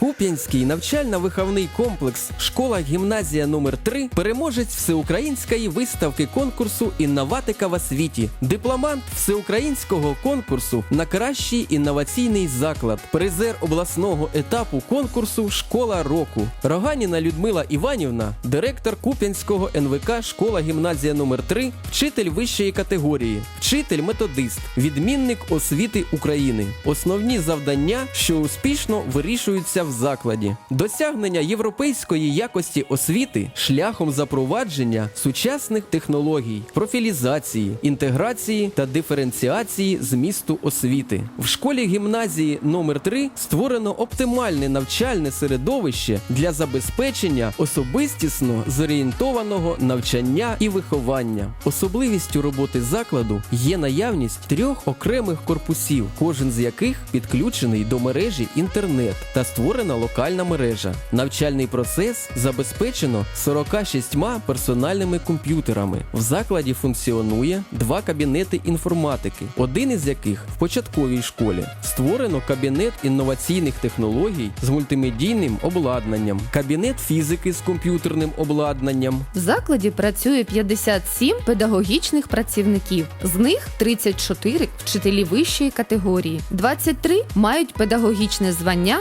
Куп'янський навчально-виховний комплекс Школа гімназія номер 3 переможець всеукраїнської виставки конкурсу Інноватика в освіті, дипломант всеукраїнського конкурсу на кращий інноваційний заклад, призер обласного етапу конкурсу Школа року. Роганіна Людмила Іванівна, директор Куп'янського НВК Школа гімназія номер 3 вчитель вищої категорії, вчитель-методист, відмінник освіти України. Основні завдання, що успішно вирішуються в закладі. Досягнення європейської якості освіти шляхом запровадження сучасних технологій, профілізації, інтеграції та диференціації змісту освіти. В школі гімназії номер 3 створено оптимальне навчальне середовище для забезпечення особистісно зорієнтованого навчання і виховання. Особливістю роботи закладу є наявність трьох окремих корпусів, кожен з яких підключений до мережі інтернет та створена локальна мережа. Навчальний процес забезпечено 46 персональними комп'ютерами. В закладі функціонує два кабінети інформатики, один із яких в початковій школі. Створено кабінет інноваційних технологій з мультимедійним обладнанням, кабінет фізики з комп'ютерним обладнанням, В закладі працює 57 педагогічних працівників, з них 34 вчителі вищої категорії, 23 мають педагогічне звання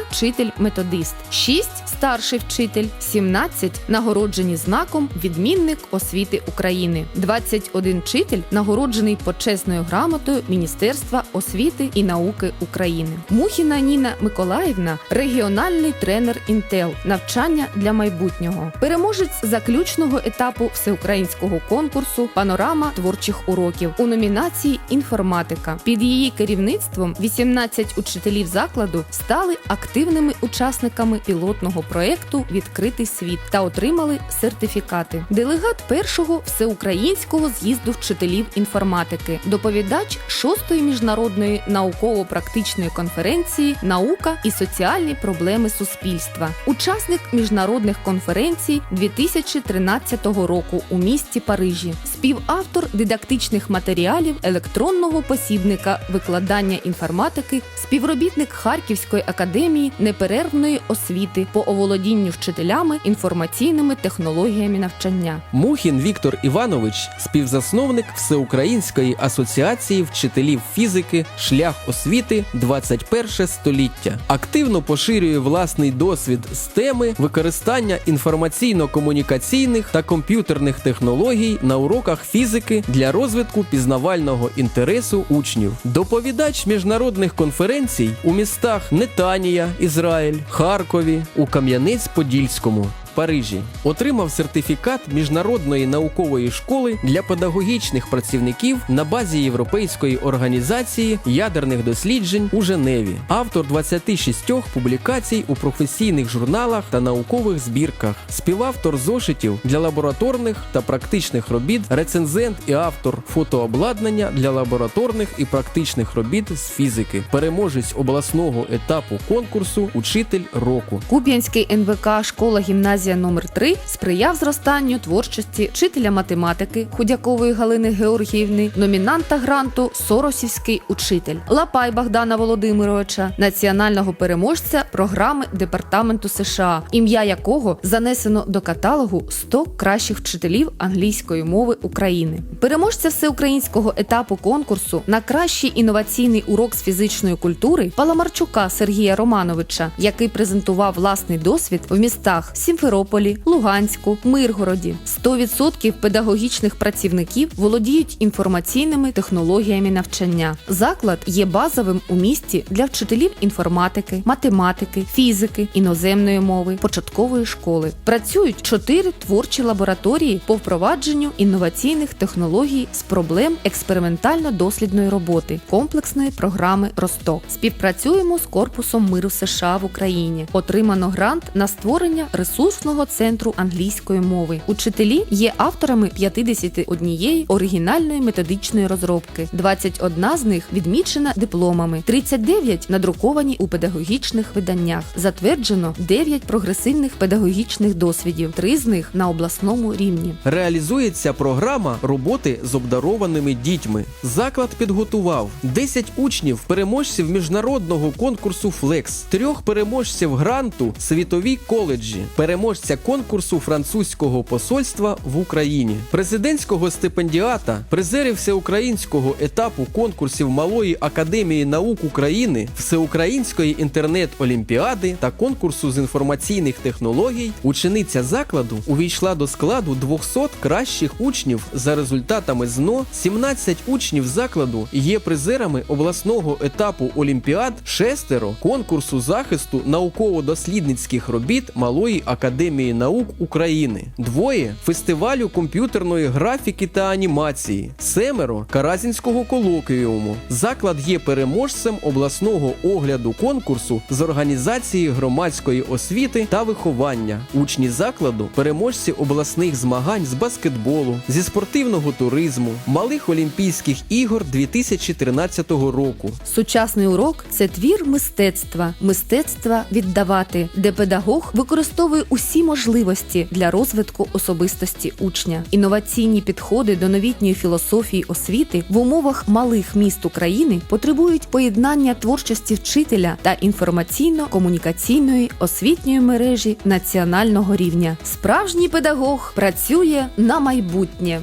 вчитель-методист, 6 старший вчитель, 17 нагороджені знаком відмінник освіти України, 21 вчитель нагороджений почесною грамотою Міністерства освіти і науки України. Мухіна Ніна Миколаївна регіональний тренер Інтел навчання для майбутнього, переможець заключного етапу всеукраїнського конкурсу Панорама творчих уроків у номінації Інформатика. Під її керівництвом 18 учителів закладу стали активними учасниками пілотного проекту Відкритий світ та отримали сертифікати. Делегат першого всеукраїнського з'їзду вчителів інформатики, доповідач шостої міжнародної науково-практичної конференції Наука і соціальні проблеми суспільства, учасник міжнародних конференцій 2013 року у місті Парижі, співавтор дидактичних матеріалів електронного посібника викладання інформатики, співробітник Харківської академії неперервної освіти по оволодінню вчителями інформаційними технологіями навчання. Мухін Віктор Іванович, співзасновник Всеукраїнської асоціації вчителів фізики Шлях освіти 21 століття. Активно поширює власний досвід з теми використання інформаційно-комунікаційних та комп'ютерних технологій на уроках фізики для розвитку пізнавального інтересу учнів. Доповідач міжнародних конференцій у містах Нетанія, Ізраїль, Харкові, у Кам'янець-Подільському. Парижі. Отримав сертифікат міжнародної наукової школи для педагогічних працівників на базі Європейської організації ядерних досліджень у Женеві, автор 26 публікацій у професійних журналах та наукових збірках, співавтор зошитів для лабораторних та практичних робіт, рецензент і автор фотообладнання для лабораторних і практичних робіт з фізики, переможець обласного етапу конкурсу Учитель року. Куп'янський НВК школа гімназія номер 3 сприяв зростанню творчості вчителя математики Худякової Галини Георгіївни, номінанта гранту Соросівський учитель Лапай Богдана Володимировича, національного переможця програми департаменту США, ім'я якого занесено до каталогу 100 кращих вчителів англійської мови України. Переможця всеукраїнського етапу конкурсу на кращий інноваційний урок з фізичної культури Паламарчука Сергія Романовича, який презентував власний досвід в містах Сімферополі, Луганську, Миргороді. 100% педагогічних працівників володіють інформаційними технологіями навчання. Заклад є базовим у місті для вчителів інформатики, математики, фізики, іноземної мови, початкової школи. Працюють чотири творчі лабораторії по впровадженню інноваційних технологій з проблем експериментально-дослідної роботи комплексної програми Росток. Співпрацюємо з корпусом миру США в Україні. Отримано грант на створення ресурсу обласного центру англійської мови. Учителі є авторами 51 оригінальної методичної розробки. 21 з них відмічена дипломами, 39 надруковані у педагогічних виданнях. Затверджено 9 прогресивних педагогічних досвідів, 3 з них на обласному рівні. Реалізується програма роботи з обдарованими дітьми. Заклад підготував 10 учнів, переможців міжнародного конкурсу Флекс, трьох переможців гранту Світові коледжі, переможця конкурсу французького посольства в Україні, президентського стипендіата, призерів всеукраїнського етапу конкурсів Малої академії наук України, всеукраїнської інтернет-олімпіади та конкурсу з інформаційних технологій. Учениця закладу увійшла до складу 200 кращих учнів за результатами ЗНО. 17 учнів закладу є призерами обласного етапу олімпіад, шестеро конкурсу захисту науково-дослідницьких робіт Малої академії наук України, двоє фестивалю комп'ютерної графіки та анімації, семеро каразінського колоквіуму. Заклад є переможцем обласного огляду конкурсу з організації громадської освіти та виховання. Учні закладу переможці обласних змагань з баскетболу, зі спортивного туризму, малих Олімпійських ігор 2013 року. Сучасний урок це твір мистецтва, мистецтва віддавати, де педагог використовує усі можливості для розвитку особистості учня. Інноваційні підходи до новітньої філософії освіти в умовах малих міст України потребують поєднання творчості вчителя та інформаційно-комунікаційної освітньої мережі національного рівня. Справжній педагог працює на майбутнє.